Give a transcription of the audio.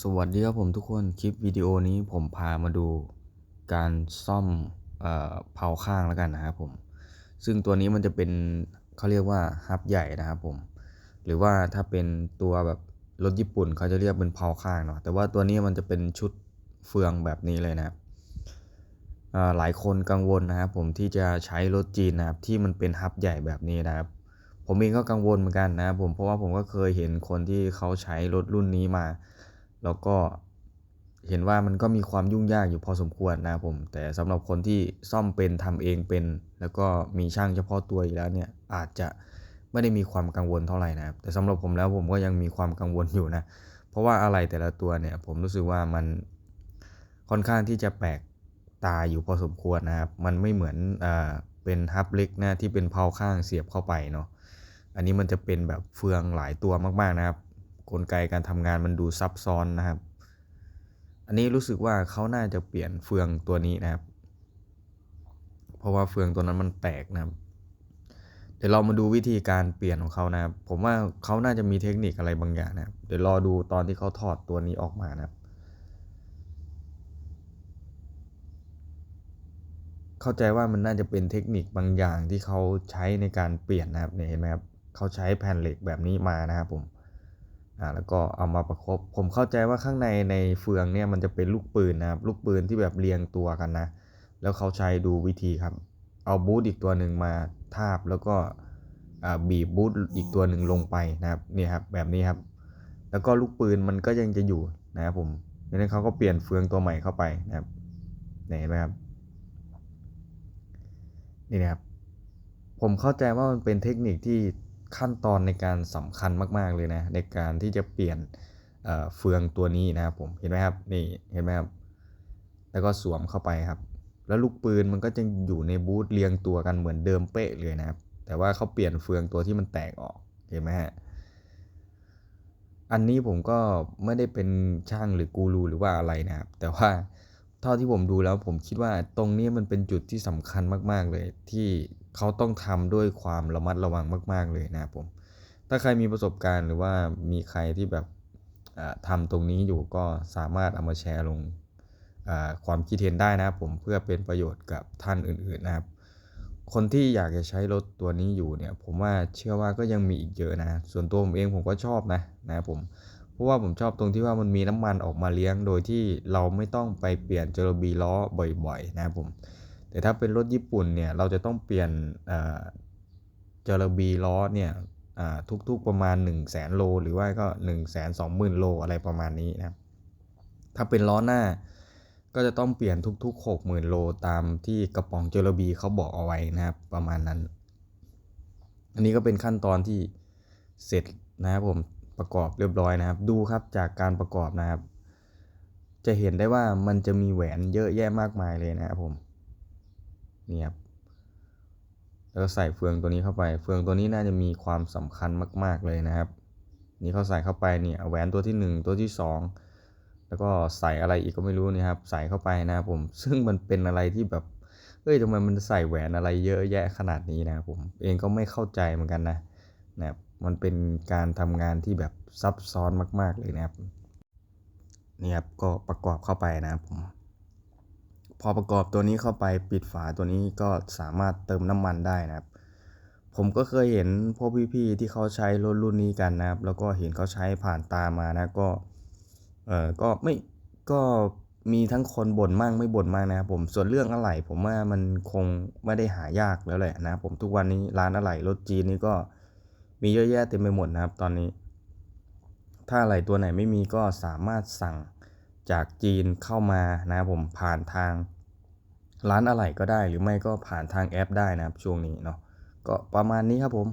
สวัสดีครับผมทุกคน คลิปวิดีโอนี้ผมพามาดูการซ่อมเอ่อเผาข้างแล้วกันนะครับผม ซึ่งตัวนี้มันจะเป็นเขาเรียกว่าฮับใหญ่นะครับผม หรือว่าถ้าเป็นตัวแบบรถญี่ปุ่นเขาจะเรียกเป็นเผาข้างเนาะ แต่ว่าตัวนี้มันจะเป็นชุดเฟืองแบบนี้เลยนะครับหลายคนกังวลนะครับผมที่จะใช้รถจีนนะครับที่มันเป็นฮับใหญ่แบบนี้นะครับผมเองก็กังวลเหมือนกันนะครับผมเพราะว่าผมก็เคยเห็นคนที่เขาใช้รถรุ่นนี้มา แล้วก็เห็นว่ามันก็มีความยุ่งยากอยู่พอสมควรนะครับผม แต่สำหรับคนที่ซ่อมเป็นทำเองเป็น แล้วก็มีช่างเฉพาะตัวอยู่แล้วเนี่ยอาจจะไม่ได้มีความกังวลเท่าไหร่นะครับ แต่สำหรับผมแล้วผมก็ยังมีความกังวลอยู่นะ เพราะว่าอะไรแต่ละตัวเนี่ยผมรู้สึกว่ามันค่อนข้างที่จะแปลกตาอยู่พอสมควรนะครับ มันไม่เหมือนอ่าเป็นฮับเล็กนะที่เป็นเพลาข้างเสียบเข้าไปเนาะ อันนี้มันจะเป็นแบบเฟืองหลายตัวมากๆนะครับ กลไกการทำงานมันดูซับซ้อนนะครับ อันนี้รู้สึกว่าเขาน่าจะเปลี่ยนเฟืองตัวนี้นะครับ เพราะว่าเฟืองตัวนั้นมันแตกนะครับ เดี๋ยวเรามาดูวิธีการเปลี่ยนของเขานะครับ ผมว่าเขาน่าจะมีเทคนิคอะไรบางอย่างนะครับ เดี๋ยวรอดูตอนที่เขาถอดตัวนี้ออกมานะครับเข้าใจว่ามันน่าจะเป็นเทคนิคบางอย่างที่เขาใช้ในการเปลี่ยนนะครับเนี่ยเห็นไหมครับเขาใช้แผ่นเหล็กแบบนี้มานะครับผม อ่าแล้วก็เอามาประคบผมเข้าใจว่าข้างในในเฟืองเนี่ยมันจะเป็นลูกปืนนะครับลูกปืนที่แบบเรียงตัวกันนะ แล้วเขาใช้ดูวิธีครับ เอาบูทอีกตัวหนึ่งมาทาบแล้วก็อ่าบีบบูทอีกตัวหนึ่งลงไปนะครับนี่ครับแบบนี้ครับ แล้วก็ลูกปืนมันก็ยังจะอยู่นะครับผมดังนั้นเขาก็เปลี่ยนเฟืองตัวใหม่เข้าไปนะครับเห็นไหมครับนี่นะครับผมเข้าใจว่ามันเป็นเทคนิคที่ ขั้นตอนในการสำคัญมาก ๆ เลยนะ ในการที่จะเปลี่ยนเเฟืองตัวนี้นะครับผมเห็นไหมครับนี่เห็นไหมครับ แล้วก็สวมเข้าไปครับ แล้วลูกปืนมันก็จะอยู่ในบูธเรียงตัวกันเหมือนเดิมเป๊ะเลยนะครับ แต่ว่าเขาเปลี่ยนเฟืองตัวที่มันแตกออกเห็นไหมฮะอันนี้ผมก็ไม่ได้เป็นช่างหรือกูรูหรือว่าอะไรนะครับ แต่ว่า ท่าที่ผมดูแล้วผมคิดว่าตรงนี้มันเป็นจุดที่สำคัญมาก ๆ เลย ที่เขาต้องทำด้วยความระมัดระวังมาก ๆ เลยนะผม ถ้าใครมีประสบการณ์หรือว่ามีใครที่แบบอ่าทำตรงนี้อยู่ก็สามารถเอามาแชร์ลงความคิดเห็นได้นะผมเพื่อเป็นประโยชน์กับท่านอื่น ๆ นะครับ คนที่อยากจะใช้รถตัวนี้อยู่เนี่ย ผมว่าเชื่อว่าก็ยังมีอีกเยอะนะ ส่วนตัวผมเองผมก็ชอบนะนะผม เพราะว่าผมชอบตรงที่ว่ามันมีน้ำมันออกมาเลี้ยงโดยที่เราไม่ต้องไปเปลี่ยนเจอร์บีล้อบ่อยๆนะครับผม แต่ถ้าเป็นรถญี่ปุ่นเนี่ยเราจะต้องเปลี่ยนเจอร์บีล้อเนี่ยทุกๆประมาณ 1 0 0 0 0แสนโล หรือว่าก็ 1 2 0 0 0 0 โลอะไรประมาณนี้นะถ้าเป็นล้อหน้าก็จะต้องเปลี่ยนทุก ๆ 60,000 โลตามที่กระป๋องเจอร์บีเขาบอกเอาไว้นะครับประมาณนั้น อันนี้ก็เป็นขั้นตอนที่เสร็จนะครับผม ประกอบเรียบร้อยนะครับ ดูครับจากการประกอบนะครับ จะเห็นได้ว่ามันจะมีแหวนเยอะแยะมากมายเลยนะครับผมนี่ครับแล้วก็ใส่เฟืองตัวนี้เข้าไป เฟืองตัวนี้น่าจะมีความสำคัญมาก ๆเลยนะครับ นี่เขาใส่เข้าไปเนี่ยแหวนตัวที่ 1 ตัวที่ 2 แล้วก็ใส่อะไรอีกก็ไม่รู้นะครับ ใส่เข้าไปนะครับผม ซึ่งมันเป็นอะไรที่แบบเอ้ยทำไมมันใส่แหวนอะไรเยอะแยะขนาดนี้นะครับผมเองก็ไม่เข้าใจเหมือนกันนะนะครับ มันเป็นการทำงานที่แบบซับซ้อนมาก ๆ เลยนะครับนี่ครับก็ประกอบเข้าไปนะครับผมพอประกอบตัวนี้เข้าไปปิดฝาตัวนี้ก็สามารถเติมน้ำมันได้นะครับ ผมก็เคยเห็นพวกพี่ๆที่เขาใช้รถรุ่นนี้กันนะครับ แล้วก็เห็นเขาใช้ผ่านตามานะก็เออก็ไม่ก็มีทั้งคนบ่นมั่งไม่บ่นมั่งนะครับผมส่วนเรื่องอะไหล่ผมว่ามันคงไม่ได้หายากแล้วแหละนะผมทุกวันนี้ร้านอะไหล่รถจีนนี่ก็ มีเยอะแยะเต็มไปหมดนะครับตอนนี้ ถ้าอะไรตัวไหนไม่มีก็สามารถสั่งจากจีนเข้ามานะผมผ่านทางร้านอะไหล่ก็ได้ หรือไม่ก็ผ่านทางแอปได้นะครับช่วงนี้เนาะก็ประมาณนี้ครับผม